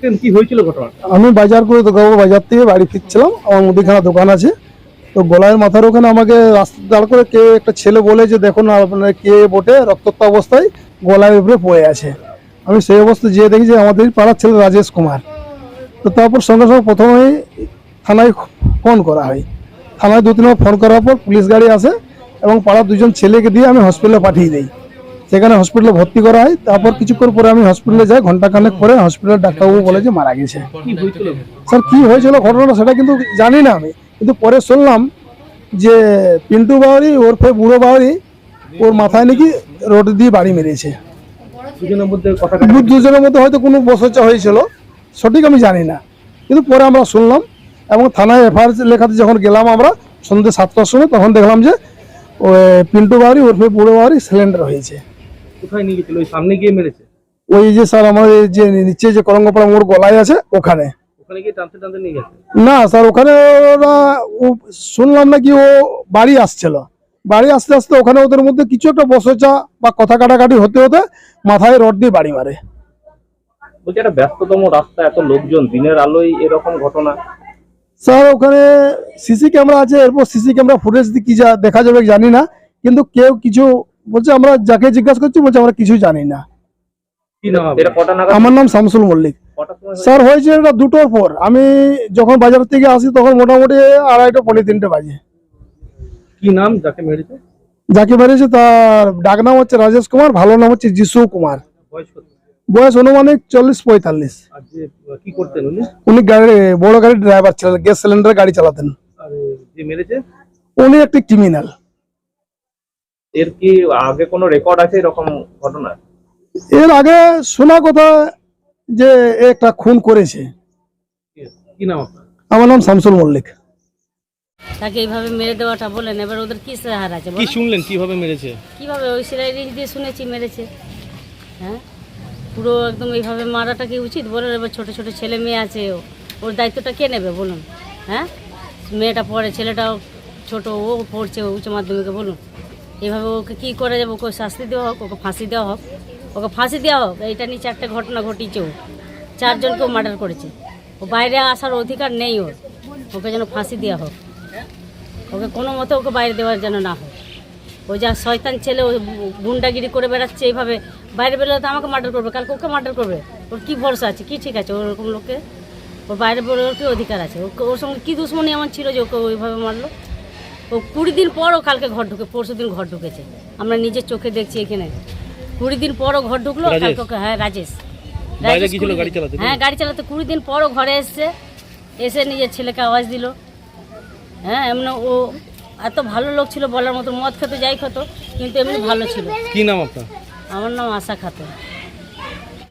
কেন কি হয়েছিল ঘটনা আমি বাজার করে তো গাবো বাজার থেকে বাড়ি ফিরছিলাম, আমার মুদিখানা দোকান আছে। তো গলায় মাথার ওখানে আমাকে রাস্তা দাঁড় করে কে একটা ছেলে বলে যে, দেখুন আপনার কে বটে? রক্তাক্ত অবস্থায় গলায় উপরে পড়ে আছে। আমি সেই অবস্থায় যেয়ে দেখি যে, আমাদের পাড়ার ছেলে রাজেশ কুমার। তো তারপর সঙ্গে সঙ্গে প্রথমেই থানায় ফোন করা হয়। থানায় দু তিনবার ফোন করার পর পুলিশ গাড়ি আসে এবং পাড়ার দুজন ছেলেকে দিয়ে আমি হসপিটালে পাঠিয়ে দিই। সেখানে হসপিটালে ভর্তি করা হয়। তারপর কিছুক্ষণ পরে আমি হসপিটালে যাই ঘন্টাখানেক পরে হসপিটালের ডাক্তারবাবু বলে যে মারা গেছে। স্যার কি হয়েছিল ঘটনাটা সেটা কিন্তু জানি না আমি কিন্তু পরে শুনলাম যে পিন্টু বাউরি ওরফে বুড়ো বাউরি ওর মাথায় নাকি রোড দিয়ে বাড়ি মেরেছে। দুজনের মধ্যে দুজনের মধ্যে হয়তো কোনো বসচা হয়েছিল সঠিক আমি জানি না। কিন্তু পরে আমরা শুনলাম এবং থানায় এফআইআর লেখাতে যখন গেলাম আমরা সন্ধ্যে সাতটার সময় তখন দেখলাম যে ওই পিন্টু বাউরি ওরফে বুড়ো বাউরি সিলিন্ডার হয়েছে। কোথায় নিয়ে গেছিল? ওই সামনে গিয়ে মেরেছে? ওই যে স্যার আমাদের যে নিচে যে করঙ্গপাড়া মোড় গলায় আছে ওখানে। ওখানে গিয়ে টানতে টানতে নিয়ে গেছে? না স্যার ওখানে ওরা ও শুনলাম নাকি ও বাড়ি আসছিল। বাড়ি আসতে আসতে ওখানে ওদের মধ্যে কিছু একটা বসচা বা কথা কাটাকাটি হতে হতে মাথায় রড দিয়ে বাড়ি মারে। বলছি একটা ব্যস্ততম রাস্তা এত লোকজন দিনের আলোয় এরকম ঘটনা? স্যার ওখানে সিসি ক্যামেরা আছে এরপর সিসি ক্যামেরা ফুটেজ কি যা দেখা যাবে জানি না কিন্তু কেউ কিছু বলছে আমরা যাকে জিজ্ঞাসা করছি বলছে আমরা কিছু জানি না। কি নাম এটা কটা নাগাদ? আমার নাম শামসুল মল্লিক? স্যার হয়েছে এটা দুটোর পর। আমি যখন বাজার থেকে আসি তখন মোটামুটি আড়াইটা পনেরো তিনটে বাজে। কি নাম যাকে মেরেছে? যাকে মেরেছে তার ডাক নাম হচ্ছে রাজেশ কুমার ভালো নাম হচ্ছে যিশু কুমার। বয়স অনুমানিক চল্লিশ পঁয়তাল্লিশ। কি করতেন উনি? উনি গাড়ি বড় গাড়ির ড্রাইভার ছিলেন গ্যাস সিলিন্ডার গাড়ি চালাতেন। আর যে মেরেছে? উনি একটি ক্রিমিনাল এর কি আগে কোনো রেকর্ড আছে এরকম ঘটনা? এর আগে শোনা কথা যে একটা খুন করেছে। কি নাম আমার নাম শামসুল মল্লিক। তাকে এইভাবে মেরে দেওয়াটা বলেন এবার ওদের কি সাহার আছে কি শুনলেন? কীভাবে মেরেছে? কীভাবে ওই সেলাই রিঞ্চ দিয়ে শুনেছি মেরেছে। হ্যাঁ? পুরো একদম এইভাবে মারাটা কি উচিত? বলেন এবার ছোট ছোট ছেলে মেয়ে আছে ও- ওর দায়িত্বটা কে নেবে বলুন? হ্যাঁ? মেয়েটা পড়ে ছেলেটাও ছোট ও পড়ছে উচ্চ মাধ্যমিকে বলুন। এইভাবে ওকে কী করে যাবে ওকে শাস্তি দেওয়া হোক, ওকে ফাঁসি দেওয়া হোক, ওকে ফাঁসি দেওয়া হোক, এইটা নিয়ে চারটে ঘটনা ঘটিয়েছে ও চারজনকেও মার্ডার করেছে। ও বাইরে আসার অধিকার নেই ওর। ওকে যেন ফাঁসি দেওয়া হোক। ওকে কোনো মতে ওকে বাইরে দেওয়ার যেন না হোক। ও যা শয়তান ছেলে, ও গুন্ডাগিরি করে বেড়াচ্ছে এইভাবে, বাইরে বেরোলে তো আমাকে মার্ডার করবে। কালকে ওকে মার্ডার করবে। ওর কী ভরসা আছে? কী ঠিক আছে? ওরকম লোককে? ওর বাইরে বেরোর কি অধিকার আছে? ওকে ওর সঙ্গে কী দুশ্মনী এমন ছিল যে ওকে ওইভাবে মারলো? ও কুড়ি দিন পরও কালকে ঘর ঢুকে পরশু দিন ঘর ঢুকেছে। আমরা নিজের চোখে দেখছি এখানে। কুড়ি দিন পরও ঘর ঢুকলো কালকে হ্যাঁ রাজেশ। রাজেশ হ্যাঁ গাড়ি চালাতে কুড়ি দিন পরও ঘরে এসছে। এসে নিজের ছেলেকে আওয়াজ দিল। হ্যাঁ এমনি ও এত ভালো লোক ছিল বলার মতো মদ খেতে যাই খেত কিন্তু এমনি ভালো ছিল। কি নাম আপনার? আমার নাম আশা খাতুন।